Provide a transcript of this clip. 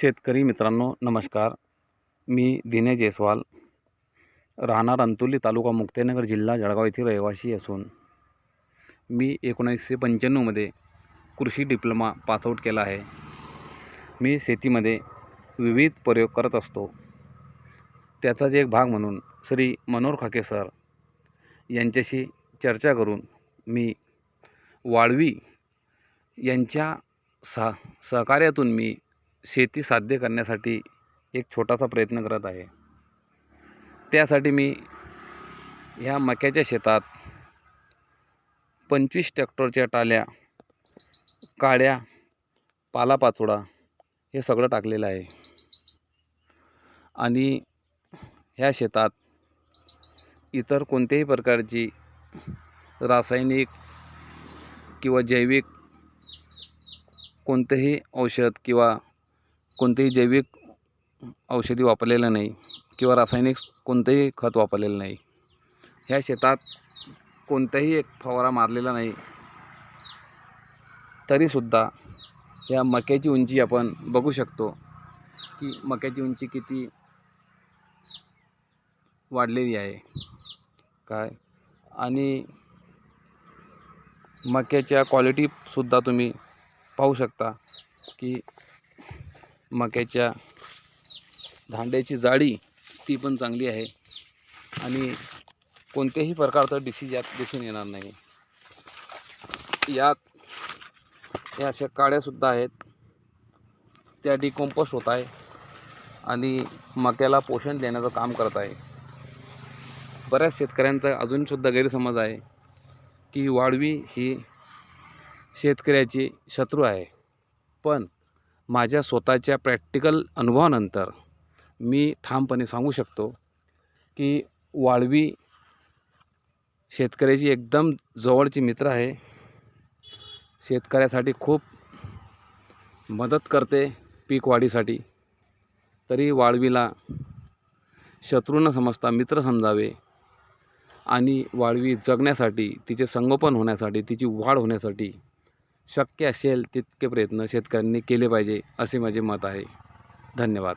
शेतकरी मित्रांनो नमस्कार. मी दिनेश जयस्वाल. राहणार अंतोली तालुका मुक्तेनगर जिल्हा जळगाव येथील रहिवासी असून मी एकोणीसशे पंच्याण्णवमध्ये कृषी डिप्लोमा पासआउट केला आहे. मी शेतीमध्ये विविध प्रयोग करत असतो. त्याचाच एक भाग म्हणून श्री मनोहर खाके सर यांच्याशी चर्चा करून मी वाळवी यांच्या सह सहकार्यातून मी शेती साध्य करण्यासाठी एक छोटासा प्रयत्न करत आहे. त्यासाठी मी ह्या मक्याच्या शेतात पंचवीस ट्रॅक्टरच्या टाल्या काड्या पालापाचोळा हे सगळं टाकलेलं आहे. आणि ह्या शेतात इतर कोणत्याही प्रकारची रासायनिक किंवा जैविक कोणतंही औषध किंवा कोणतेही जैविक औषधी वापरलेलं नाही किंवा रासायनिक कोणतंही खत वापरलेलं नाही. ह्या शेतात कोणताही एक फवारा मारलेला नाही. तरीसुद्धा या मक्याची उंची आपण बघू शकतो की मक्याची उंची किती वाढलेली आहे. काय? आणि मक्याच्या क्वालिटीसुद्धा तुम्ही पाहू शकता की मक्याच्या धांड्याची जाळी ती पण चांगली आहे. आणि कोणत्याही प्रकारचा डिसीज यात दिसून येणार नाही. यात या अशा काड्यासुद्धा आहेत. त्या डिकॉम्पोस्ट होत आहे आणि मक्याला पोषण देण्याचं काम करत आहे. बऱ्याच शेतकऱ्यांचा अजूनसुद्धा गैरसमज आहे की वाळवी ही शेतकऱ्याची शत्रू आहे. पण माझ्या स्वतःच्या प्रॅक्टिकल अनुभवानंतर मी ठामपणे सांगू शकतो की वाळवी शेतकऱ्याची एकदम जवळची मित्र आहे. शेतकऱ्यासाठी खूप मदत करते पीक वाढीसाठी. तरी वाळवीला शत्रू न समजता मित्र समजावे आणि वाळवी जगण्यासाठी तिचे संगोपन होण्यासाठी तिची वाढ होण्यासाठी शक्य असेल तितके प्रयत्न शेतकऱ्यांनी केले पाहिजे असे माझे मत आहे. धन्यवाद.